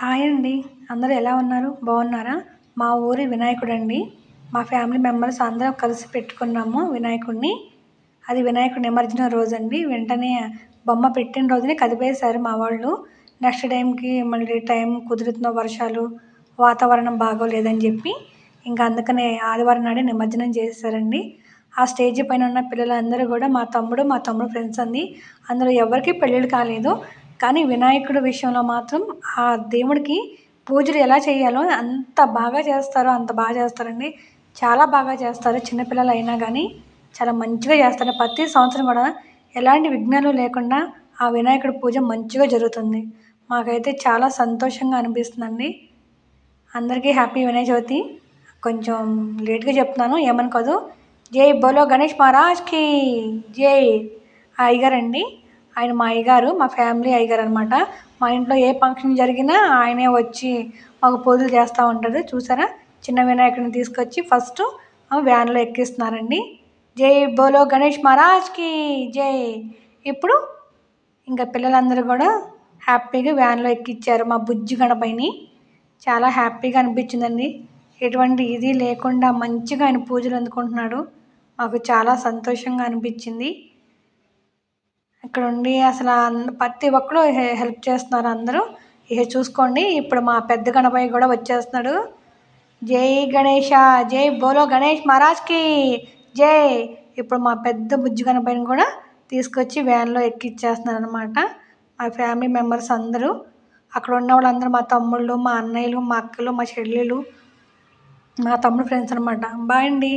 Hi అండి. అందరూ ఎలా ఉన్నారు? బాగున్నారా? మా ఊరి వినాయకుడు అండి మా ఫ్యామిలీ మెంబర్స్ అందరం కలిసి పెట్టుకున్నాము వినాయకుడిని అది వినాయకుడి నిమజ్జనం రోజు అండి వెంటనే బొమ్మ పెట్టిన రోజునే కదిపేశారు మా వాళ్ళు. నెక్స్ట్ టైంకి మళ్ళీ టైం కుదురుతున్న వర్షాలు వాతావరణం బాగోలేదని చెప్పి ఇంకా అందుకనే ఆదివారం నాడే నిమజ్జనం చేశారండి. ఆ స్టేజ్ పైన ఉన్న పిల్లలందరూ కూడా మా తమ్ముడు మా తమ్ముడు ఫ్రెండ్స్ అండి. అందులో ఎవరికి పెళ్ళిళ్ళు కాలేదు. కానీ వినాయకుడి విషయంలో మాత్రం ఆ దేవుడికి పూజలు ఎలా చేయాలో అంత బాగా చేస్తారో అంత బాగా చేస్తారండి. చాలా బాగా చేస్తారు. చిన్నపిల్లలు అయినా కానీ చాలా మంచిగా చేస్తారు. ప్రతి సంవత్సరం కూడా ఎలాంటి విఘ్నాలు లేకుండా ఆ వినాయకుడి పూజ మంచిగా జరుగుతుంది. మాకైతే చాలా సంతోషంగా అనిపిస్తుందండి. అందరికీ హ్యాపీ వినాయక చవితి కొంచెం లేట్గా చెప్తున్నాను ఏమనుకోదు. జై బోలో గణేష్ మహారాజ్కి జై. అయ్యగారండి. ఆయన మా అయ్యగారు మా ఫ్యామిలీ అయ్యగారు అనమాట మా ఇంట్లో ఏ ఫంక్షన్ జరిగినా ఆయనే వచ్చి మాకు పూజలు చేస్తూ ఉంటారు చూసారా? చిన్న వినాయకుడిని తీసుకొచ్చి ఫస్ట్ వ్యాన్లో ఎక్కిస్తున్నారండి. జై బోలో గణేష్ మహారాజ్కి జై. ఇప్పుడు ఇంకా పిల్లలందరూ కూడా హ్యాపీగా వ్యాన్లో ఎక్కిచ్చారు మా బుజ్జి గణపైని చాలా హ్యాపీగా అనిపించిందండి. ఎటువంటి ఇది లేకుండా మంచిగా ఆయన పూజలు అందుకుంటున్నాడు. మాకు చాలా సంతోషంగా అనిపించింది. ఇక్కడ ఉండి అసలు ప్రతి ఒక్కరు హెల్ప్ చేస్తున్నారు అందరూ. ఇక చూసుకోండి. ఇప్పుడు మా పెద్ద గణపయ్య కూడా వచ్చేస్తున్నాడు. జై గణేష జై బోలో గణేష్ మహారాజ్కి జై. ఇప్పుడు మా పెద్ద బుజ్జి గణపయ్యని కూడా తీసుకొచ్చి వ్యాన్లో ఎక్కిచ్చేస్తున్నారు అనమాట మా ఫ్యామిలీ మెంబర్స్ అందరూ. అక్కడ ఉన్న వాళ్ళందరూ మా తమ్ముళ్ళు మా అన్నయ్యలు మా అక్కలు మా చెల్లెలు మా తమ్ముడు ఫ్రెండ్స్ అనమాట బాయ్ అండి.